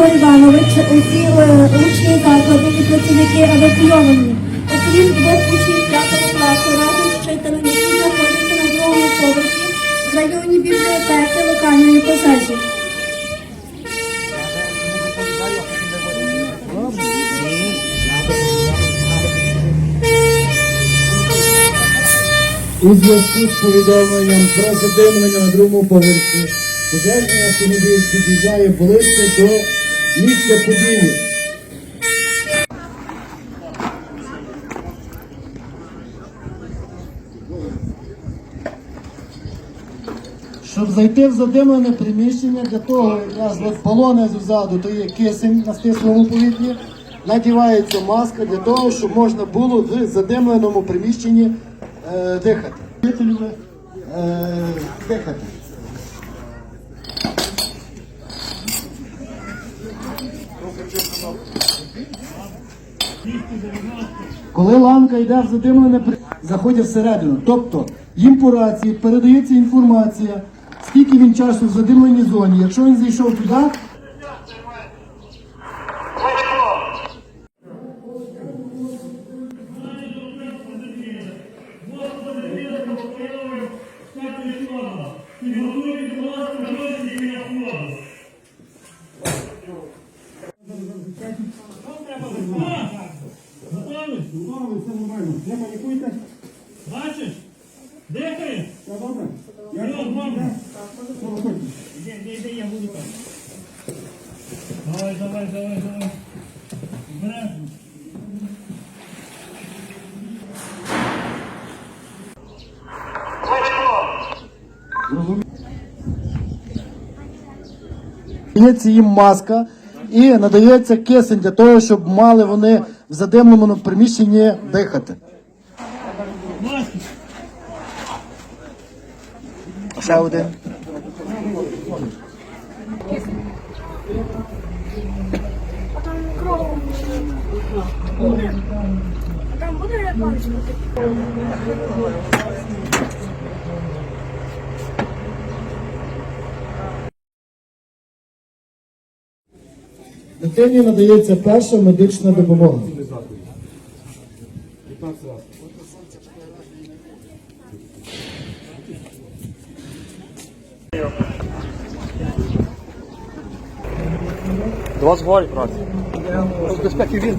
Богданович, усі е, учні закладу і працівники евакуйовані. Окрім двох учнів п'ятого класу, разом з вчителем, які знаходяться на другому поверсі в районі бібліотеки локальної пожежі. У зв'язку з повідомленням про задимлення на другому поверсі пожежний автомобіль під'їжджає ближче до місця події. Щоб зайти в задимлене приміщення, для того якраз от балони ззаду, то є кисень на стислому повітрі, надівається маска для того, щоб можна було в задимленому приміщенні е, дихати. Е, дихати. Коли ланка йде в задимлене, заходять всередину. Тобто їм по рації передається інформація, скільки він часу в задимленій зоні. Якщо він зайшов туди, Бачиш? Дихає? Все добре? Я добре. Іди, іди, іди, я буду там. Давай, давай, давай, давай. Обережно. дається їм маска і надається кисень для того, щоб мали вони в задимленому приміщенні дихати. Ще один. Там буде бачити? Дитині надається перша медична допомога. Два вас говорять, брат. З безпеки він.